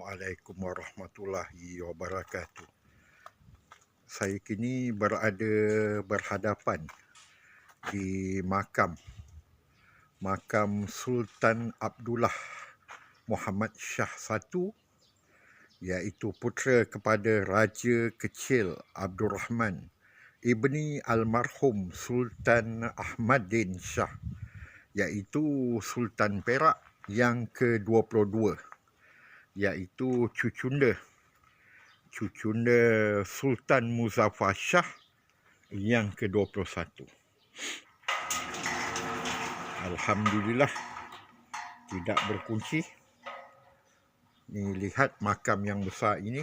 Assalamualaikum warahmatullahi wabarakatuh. Saya kini berada berhadapan di makam makam Sultan Abdullah Muhammad Shah I iaitu putera kepada Raja Kecil Abdul Rahman ibni almarhum Sultan Ahmaddin Shah iaitu Sultan Perak yang ke-22 iaitu cucunda. Cucunda Sultan Muzaffar Shah yang ke-21. Alhamdulillah tidak berkunci. Ni lihat makam yang besar ini